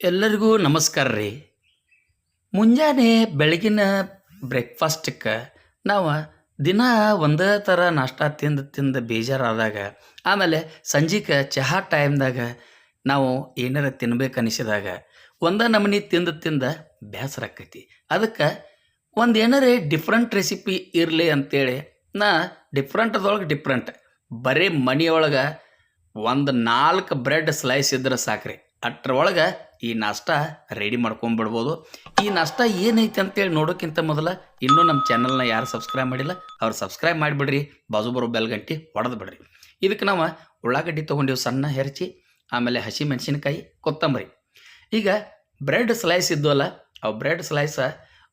ಎಲ್ಲರಿಗೂ ನಮಸ್ಕಾರ ರೀ. ಮುಂಜಾನೆ ಬೆಳಗಿನ ಬ್ರೇಕ್ಫಾಸ್ಟಕ್ಕೆ ನಾವು ದಿನ ಒಂದೇ ಥರ ನಾಷ್ಟ ತಿಂದು ತಿಂದು ಬೇಜಾರಾದಾಗ, ಆಮೇಲೆ ಸಂಜೆಗೆ ಚಹಾ ಟೈಮ್ದಾಗ ನಾವು ಏನಾರ ತಿನ್ಬೇಕು ಅನಿಸಿದಾಗ, ಒಂದೇ ನಮನಿ ತಿಂದು ತಿಂದು ಬೇಸರ ಆಕೈತಿ. ಅದಕ್ಕೆ ಒಂದು ಏನಾರೇ ಡಿಫ್ರೆಂಟ್ ರೆಸಿಪಿ ಇರಲಿ ಅಂತೇಳಿ ನಾ ಡಿಫ್ರೆಂಟ್ದೊಳಗೆ ಡಿಫ್ರೆಂಟ್ ಬರೀ ಮನೆಯೊಳಗೆ ಒಂದು ನಾಲ್ಕು ಬ್ರೆಡ್ ಸ್ಲೈಸ್ ಇದ್ರೆ ಸಾಕ್ರಿ. ಅಟ್ರೊಳಗೆ ಈ ನಾಷ್ಟ ರೆಡಿ ಮಾಡ್ಕೊಂಬಿಡ್ಬೋದು ಈ ನಾಷ್ಟ ಏನೈತೆ ಅಂತೇಳಿ ನೋಡೋಕ್ಕಿಂತ ಮೊದಲ ಇನ್ನೂ ನಮ್ಮ ಚಾನಲ್ನ ಯಾರು ಸಬ್ಸ್ಕ್ರೈಬ್ ಮಾಡಿಲ್ಲ, ಅವ್ರು ಸಬ್ಸ್ಕ್ರೈಬ್ ಮಾಡಿಬಿಡ್ರಿ. ಬಾಜು ಬರೋ ಬೆಲ್ ಗಂಟೆ ಹೊಡೆದು ಬಿಡ್ರಿ. ಇದಕ್ಕೆ ನಾವು ಉಳ್ಳಾಗಡ್ಡಿ ತೊಗೊಂಡಿವಿ ಸಣ್ಣ ಹೆರಚಿ, ಆಮೇಲೆ ಹಸಿ ಮೆಣಸಿನಕಾಯಿ, ಕೊತ್ತಂಬರಿ. ಈಗ ಬ್ರೆಡ್ ಸ್ಲೈಸ್ ಇದ್ದವಲ್ಲ ಅವು ಬ್ರೆಡ್ ಸ್ಲೈಸ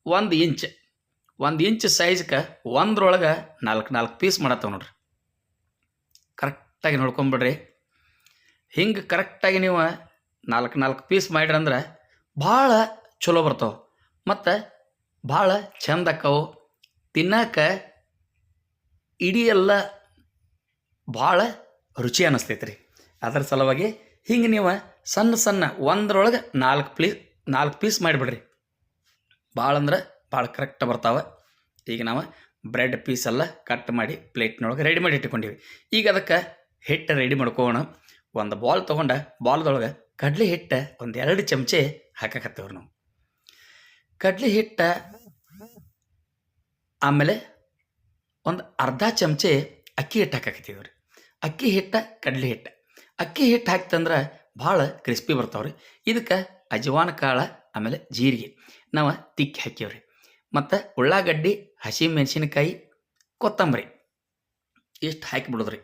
ಒಂದು ಇಂಚ್ ಒಂದು ಇಂಚ್ ಸೈಜ್ಗೆ ಒಂದ್ರೊಳಗೆ ನಾಲ್ಕು ನಾಲ್ಕು ಪೀಸ್ ಮಾಡತ್ತವ ನೋಡ್ರಿ. ಕರೆಕ್ಟಾಗಿ ನೋಡ್ಕೊಂಬಿಡ್ರಿ ಹಿಂಗೆ ಕರೆಕ್ಟಾಗಿ ನೀವು ನಾಲ್ಕು ನಾಲ್ಕು ಪೀಸ್ ಮಾಡ್ರಿ ಅಂದ್ರೆ ಭಾಳ ಚಲೋ ಬರ್ತಾವೆ. ಮತ್ತು ಭಾಳ ಚಂದ ಆಕ್ಕವು ತಿನ್ನಕ್ಕೆ ಇಡೀ ಎಲ್ಲ ಭಾಳ ರುಚಿ ಅನ್ನಿಸ್ತೈತೆ ರೀ ಅದರ ಸಲುವಾಗಿ ಹಿಂಗೆ ನೀವು ಸಣ್ಣ ಸಣ್ಣ ಒಂದರೊಳಗೆ ನಾಲ್ಕು ಪ್ಲೀಸ್ ನಾಲ್ಕು ಪೀಸ್ ಮಾಡಿಬಿಡ್ರಿ. ಭಾಳ ಅಂದ್ರೆ ಭಾಳ ಕರೆಕ್ಟ್ ಬರ್ತಾವೆ. ಈಗ ನಾವು ಬ್ರೆಡ್ ಪೀಸ್ ಎಲ್ಲ ಕಟ್ ಮಾಡಿ ಪ್ಲೇಟ್ನೊಳಗೆ ರೆಡಿ ಮಾಡಿ ಇಟ್ಕೊಂಡಿವಿ ಈಗ ಅದಕ್ಕೆ ಹಿಟ್ಟು ರೆಡಿ ಮಾಡ್ಕೋಣ. ಒಂದು ಬಾಲ್ ತೊಗೊಂಡು ಬಾಲ್ದೊಳಗೆ ಕಡ್ಲೆ ಹಿಟ್ಟು ಒಂದು ಎರಡು ಚಮಚೆ ಹಾಕಕತ್ತವ್ರು ನಾವು. ಕಡ್ಲೆ ಹಿಟ್ಟ ಆಮೇಲೆ ಒಂದು ಅರ್ಧ ಚಮಚೆ ಅಕ್ಕಿ ಹಿಟ್ಟು ಹಾಕಕತ್ತೀವಿ ರೀ ಅಕ್ಕಿ ಹಿಟ್ಟ, ಕಡ್ಲೆ ಹಿಟ್ಟು. ಅಕ್ಕಿ ಹಿಟ್ಟು ಹಾಕ್ತಂದ್ರೆ ಭಾಳ ಕ್ರಿಸ್ಪಿ ಬರ್ತಾವ್ರಿ. ಇದಕ್ಕೆ ಅಜವಾನ ಕಾಳ, ಆಮೇಲೆ ಜೀರಿಗೆ. ನಾವು ತಿಕ್ಕಿ ಹಾಕೀವ್ರಿ ಮತ್ತು ಉಳ್ಳಾಗಡ್ಡಿ, ಹಸಿ ಮೆಣಸಿನಕಾಯಿ, ಕೊತ್ತಂಬರಿ ಇಷ್ಟು ಹಾಕಿ ಬಿಡೋದ್ರಿ.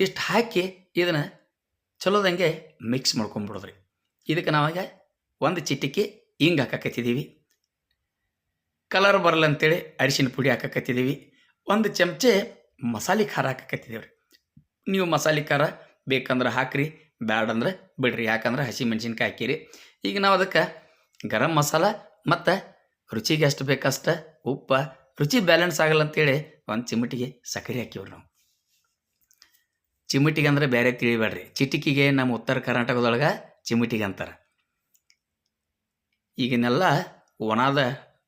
ಇಷ್ಟು ಹಾಕಿ ಇದನ್ನು ಚಲೋದಂಗೆ ಮಿಕ್ಸ್ ಮಾಡ್ಕೊಂಬಿಡೋದ್ರಿ. ಇದಕ್ಕೆ ನಾವಾಗ ಒಂದು ಚಿಟಿಕೆ ಹಿಂಗೆ ಹಾಕಕತ್ತಿದ್ದೀವಿ ಕಲರ್ ಬರಲ್ಲ ಅಂತೇಳಿ ಅರಿಶಿನ ಪುಡಿ ಹಾಕಕತ್ತಿದ್ದೀವಿ ಒಂದು ಚಮಚೆ ಮಸಾಲೆ ಖಾರ ಹಾಕಕತ್ತಿದ್ದೀವಿ ನೀವು ಮಸಾಲೆ ಖಾರ ಬೇಕಂದ್ರೆ ಹಾಕ್ರಿ, ಬ್ಯಾಡಂದ್ರೆ ಬಿಡ್ರಿ. ಯಾಕಂದ್ರೆ ಹಸಿ ಮೆಣಸಿನ್ಕಾಯಿ ಹಾಕಿರಿ. ಈಗ ನಾವು ಅದಕ್ಕೆ ಗರಂ ಮಸಾಲ ಮತ್ತು ರುಚಿಗೆ ಎಷ್ಟು ಬೇಕಷ್ಟು ಉಪ್ಪು, ರುಚಿ ಬ್ಯಾಲೆನ್ಸ್ ಆಗಲ್ಲ ಅಂತೇಳಿ ಒಂದು ಚಿಮಟಿಗೆ ಸಕ್ಕರೆ ಹಾಕಿವ್ರಿ ನಾವು. ಚಿಮಿಟಿಗೆ ಅಂದ್ರೆ ಬೇರೆ ತಿಳಿಬೇಡ್ರಿ. ಚಿಟಿಕಿಗೆ ನಮ್ಮ ಉತ್ತರ ಕರ್ನಾಟಕದೊಳಗೆ ಚಿಮಿಟಿಗೆ ಅಂತಾರೆ. ಈಗಿನೆಲ್ಲ ಒಣದ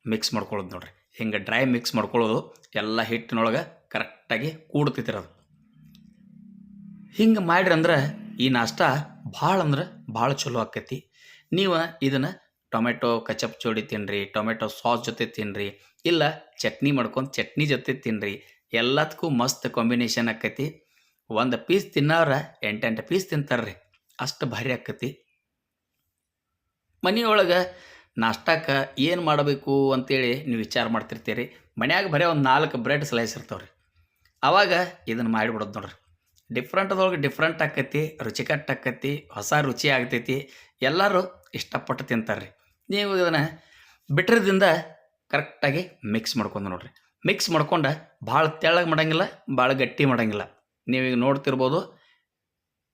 ಮಿಕ್ಸ್ ಮಾಡ್ಕೊಳ್ಳೋದು ನೋಡ್ರಿ. ಹಿಂಗೆ ಡ್ರೈ ಮಿಕ್ಸ್ ಮಾಡ್ಕೊಳ್ಳೋದು ಎಲ್ಲ ಹಿಟ್ಟಿನೊಳಗೆ ಕರೆಕ್ಟಾಗಿ ಕೂಡ್ತಿತ್ತಿರೋದು ಹಿಂಗೆ ಮಾಡ್ರಿ ಅಂದ್ರೆ ಈ ನಾಷ್ಟ ಭಾಳ ಅಂದ್ರೆ ಭಾಳ ಚಲೋ ಆಕೈತಿ. ನೀವು ಇದನ್ನು ಟೊಮೆಟೊ ಕಚಪ್ ಜೋಡಿ ತಿನ್ನಿರಿ ಟೊಮೆಟೊ ಸಾಸ್ ಜೊತೆ ತಿನ್ನಿರಿ ಇಲ್ಲ ಚಟ್ನಿ ಮಾಡ್ಕೊಂಡು ಚಟ್ನಿ ಜೊತೆ ತಿನ್ನಿರಿ ಎಲ್ಲದಕ್ಕೂ ಮಸ್ತ್ ಕಾಂಬಿನೇಷನ್ ಆಕೈತಿ. ಒಂದು ಪೀಸ್ ತಿನ್ನೋರ ಎಂಟೆಂಟು ಪೀಸ್ ತಿಂತಾರ್ರಿ. ಅಷ್ಟು ಭಾರಿ ಆಕತಿ. ಮನೆಯೊಳಗೆ ನಾಷ್ಟಕ್ಕೆ ಏನು ಮಾಡಬೇಕು ಅಂತೇಳಿ ನೀವು ವಿಚಾರ ಮಾಡ್ತಿರ್ತೀರಿ. ಮನ್ಯಾಗ ಬರೀ ಒಂದು ನಾಲ್ಕು ಬ್ರೆಡ್ ಸ್ಲೈಸ್ ಇರ್ತಾವ್ರಿ. ಆವಾಗ ಇದನ್ನು ಮಾಡಿಬಿಡೋದು ನೋಡ್ರಿ. ಡಿಫ್ರೆಂಟ್ದೊಳಗೆ ಡಿಫ್ರೆಂಟ್ ಆಕತಿ, ರುಚಿಕಟ್ಟ ಆಕತಿ, ಹೊಸ ರುಚಿ ಆಗ್ತೈತಿ. ಎಲ್ಲರೂ ಇಷ್ಟಪಟ್ಟು ತಿಂತಾರೆ ನೀವು ಇದನ್ನು ಬಿಟ್ರದಿಂದ ಕರೆಕ್ಟಾಗಿ ಮಿಕ್ಸ್ ಮಾಡ್ಕೊಂಡು ನೋಡ್ರಿ. ಮಿಕ್ಸ್ ಮಾಡ್ಕೊಂಡು ಭಾಳ ತೆಳ್ಳಗೆ ಮಾಡೋಂಗಿಲ್ಲ, ಭಾಳ ಗಟ್ಟಿ ಮಾಡಂಗಿಲ್ಲ. ನೀವೀಗ ನೋಡ್ತಿರ್ಬೋದು.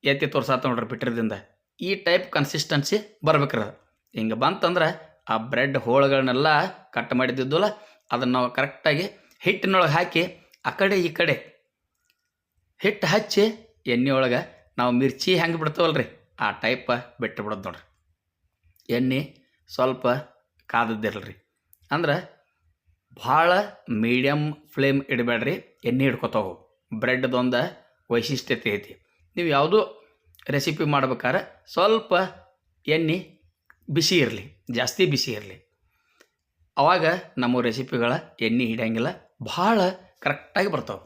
ಎತ್ತಿ ತೋರ್ಸಾತ ನೋಡ್ರಿ ಬಿಟ್ಟಿರದಿಂದ ಈ ಟೈಪ್ ಕನ್ಸಿಸ್ಟೆನ್ಸಿ ಬರ್ಬೇಕ್ರಿ ಅದು. ಹಿಂಗೆ ಬಂತಂದ್ರೆ ಆ ಬ್ರೆಡ್ ಹೋಳುಗಳನ್ನೆಲ್ಲ ಕಟ್ ಮಾಡಿದ್ದಿದ್ದಲ್ಲ, ಅದನ್ನು ನಾವು ಕರೆಕ್ಟಾಗಿ ಹಿಟ್ಟಿನೊಳಗೆ ಹಾಕಿ ಆ ಕಡೆ ಈ ಕಡೆ ಹಿಟ್ಟು ಹಚ್ಚಿ ಎಣ್ಣೆ ಒಳಗೆ ನಾವು ಮಿರ್ಚಿ ಹೆಂಗೆ ಬಿಡ್ತೇವಲ್ರಿ? ಆ ಟೈಪ್ ಬಿಟ್ಟು ಬಿಡೋದು ನೋಡ್ರಿ. ಎಣ್ಣೆ ಸ್ವಲ್ಪ ಕಾದದ್ದಿರಲ್ರಿ. ಅಂದ್ರೆ ಭಾಳ ಮೀಡಿಯಮ್ ಫ್ಲೇಮ್ ಇಡಬೇಡ್ರಿ, ಎಣ್ಣೆ ಹಿಡ್ಕೊತಾವು ಬ್ರೆಡ್ದೊಂದು ವೈಶಿಷ್ಟ್ಯತೆ ಐತಿ. ನೀವು ಯಾವುದೋ ರೆಸಿಪಿ ಮಾಡ್ಬೇಕಾದ್ರೆ ಸ್ವಲ್ಪ ಎಣ್ಣೆ ಬಿಸಿ ಇರಲಿ, ಜಾಸ್ತಿ ಬಿಸಿ ಇರಲಿ. ಆವಾಗ ನಮ್ಮ ರೆಸಿಪಿಗಳ ಎಣ್ಣೆ ಹಿಡಿಯಂಗಿಲ್ಲ, ಭಾಳ ಕರೆಕ್ಟಾಗಿ ಬರ್ತಾವೆ.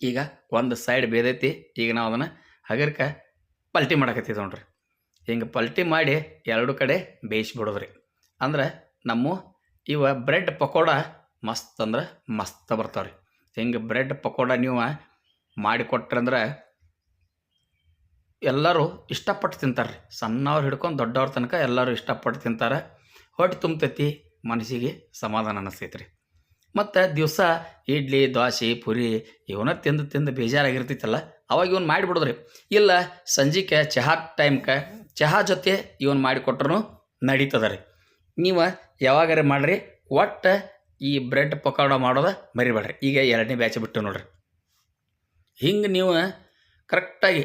ಈಗ ಒಂದು ಸೈಡ್ ಬೇದೈತಿ, ಈಗ ನಾವು ಅದನ್ನು ಹಗರ್ಕ ಪಲ್ಟಿ ಮಾಡಕತ್ತೀವಿ ನೋಡ್ರಿ ಹಿಂಗೆ ಪಲ್ಟಿ ಮಾಡಿ ಎರಡು ಕಡೆ ಬೇಯಿಸ್ಬಿಡೋದ್ರಿ ಅಂದ್ರೆ ನಮ್ಮ ಇವ ಬ್ರೆಡ್ ಪಕೋಡ ಮಸ್ತ್ ಅಂದ್ರೆ ಮಸ್ತ್ ಬರ್ತಾವ್ರಿ. ಹಿಂಗೆ ಬ್ರೆಡ್ ಪಕೋಡ ನೀವು ಮಾಡಿಕೊಟ್ರಂದ್ರೆ ಎಲ್ಲರೂ ಇಷ್ಟಪಟ್ಟು ತಿಂತಾರೆ ರೀ ಸಣ್ಣವ್ರು ಹಿಡ್ಕೊಂಡು ದೊಡ್ಡವ್ರ ತನಕ ಎಲ್ಲರೂ ಇಷ್ಟಪಟ್ಟು ತಿಂತಾರೆ. ಹೊಟ್ಟೆ ತುಂಬ್ತೈತಿ, ಮನಸ್ಸಿಗೆ ಸಮಾಧಾನ ಅನ್ನಿಸ್ತೈತೆ ರೀ ಮತ್ತು ದಿವಸ ಇಡ್ಲಿ, ದೋಸೆ, ಪುರಿ ಇವನ ತಿಂದು ತಿಂದು ಬೇಜಾರಾಗಿರ್ತೈತಲ್ಲ, ಅವಾಗ ಇವನು ಮಾಡಿಬಿಡೋದ್ರಿ. ಇಲ್ಲ, ಸಂಜೆಗೆ ಚಹಾ ಟೈಮ್ಗೆ ಚಹಾ ಜೊತೆ ಇವನು ಮಾಡಿಕೊಟ್ರು ನಡೀತದ ರೀ ನೀವು ಯಾವಾಗಾರ ಮಾಡಿರಿ, ಒಟ್ಟು ಈ ಬ್ರೆಡ್ ಪಕೋಡ ಮಾಡೋದ ಮರಿಬೇಡ್ರಿ. ಈಗ ಎರಡನೇ ಬ್ಯಾಚ್ ಬಿಟ್ಟು ನೋಡ್ರಿ. ಹಿಂಗೆ ನೀವು ಕರೆಕ್ಟಾಗಿ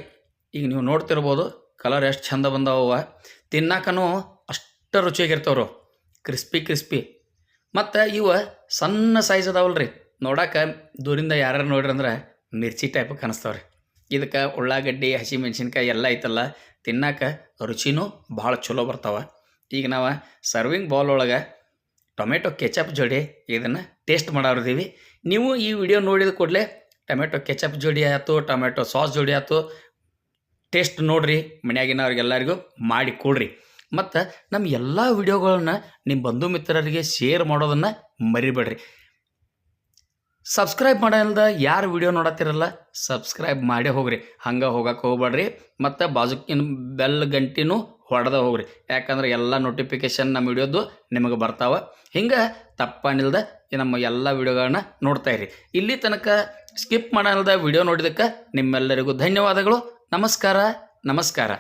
ಈಗ ನೀವು ನೋಡ್ತಿರ್ಬೋದು ಕಲರ್ ಎಷ್ಟು ಚಂದ ಬಂದಾವ ತಿನ್ನಕನೂ ಅಷ್ಟು ರುಚಿಯಾಗಿರ್ತಾವ್ರು. Crispy crispy. ಮತ್ತು ಇವ ಸಣ್ಣ ಸೈಜ್ ಅದಾವಲ್ಲ ರೀ ನೋಡಕ್ಕೆ ದೂರಿಂದ ಯಾರು ನೋಡ್ರಿ ಅಂದ್ರೆ ಮಿರ್ಚಿ ಟೈಪ್ ಕಾಣಿಸ್ತಾವ್ರಿ. ಇದಕ್ಕೆ ಉಳ್ಳಾಗಡ್ಡಿ ಹಸಿಮೆಣ್ಸಿನ್ಕಾಯಿ ಎಲ್ಲ ಐತಲ್ಲ ತಿನ್ನಕ್ಕೆ ರುಚಿನೂ ಭಾಳ ಚಲೋ ಬರ್ತಾವ. ಈಗ ನಾವು ಸರ್ವಿಂಗ್ ಬೌಲ್ ಒಳಗೆ ಟೊಮೆಟೊ ಕೆಚಪ್ ಜೋಡಿ ಇದನ್ನು ಟೇಸ್ಟ್ ಮಾಡೋರಿದ್ದೀವಿ ನೀವು ಈ ವಿಡಿಯೋ ನೋಡಿದ ಕೂಡಲೇ ಟೊಮೆಟೊ ಕೆಚಪ್ ಜೋಡಿ ಆಯಿತು, ಟೊಮೆಟೊ ಸಾಸ್ ಜೋಡಿ ಆಯಿತು. ಟೇಸ್ಟ್ ನೋಡ್ರಿ, ಮನ್ಯಾಗಿನವ್ರಿಗೆಲ್ಲರಿಗೂ ಮಾಡಿ ಕೊಡ್ರಿ. ಮತ್ತು ನಮ್ಮ ಎಲ್ಲ ವಿಡಿಯೋಗಳನ್ನ ನಿಮ್ಮ ಬಂಧು ಮಿತ್ರರಿಗೆ ಶೇರ್ ಮಾಡೋದನ್ನು ಮರಿಬೇಡ್ರಿ. ಸಬ್ಸ್ಕ್ರೈಬ್ ಮಾಡಲ್ದ ಯಾರು ವಿಡಿಯೋ ನೋಡತ್ತಿರಲ್ಲ ಸಬ್ಸ್ಕ್ರೈಬ್ ಮಾಡೇ ಹೋಗ್ರಿ. ಹಂಗೆ ಹೋಗಕ್ಕೆ ಹೋಗ್ಬೇಡ್ರಿ ಮತ್ತು ಬಾಜುಕಿನ ಬೆಲ್ ಗಂಟಿನೂ ಹೊಡೆದ ಹೋಗ್ರಿ. ಯಾಕಂದ್ರೆ ಎಲ್ಲ ನೋಟಿಫಿಕೇಶನ್ ನಮ್ಮ ವಿಡಿಯೋದು ನಿಮಗೆ ಬರ್ತಾವೆ. ಹಿಂಗೆ ತಪ್ಪನಿಲ್ದ ನಮ್ಮ ಎಲ್ಲ ವಿಡಿಯೋಗಳನ್ನ ನೋಡ್ತಾ ಇರಿ. ಇಲ್ಲಿ ತನಕ ಸ್ಕಿಪ್ ಮಾಡಲ್ದ ವಿಡಿಯೋ ನೋಡಿದಕ್ಕೆ ನಿಮ್ಮೆಲ್ಲರಿಗೂ ಧನ್ಯವಾದಗಳು. ನಮಸ್ಕಾರ. ನಮಸ್ಕಾರ.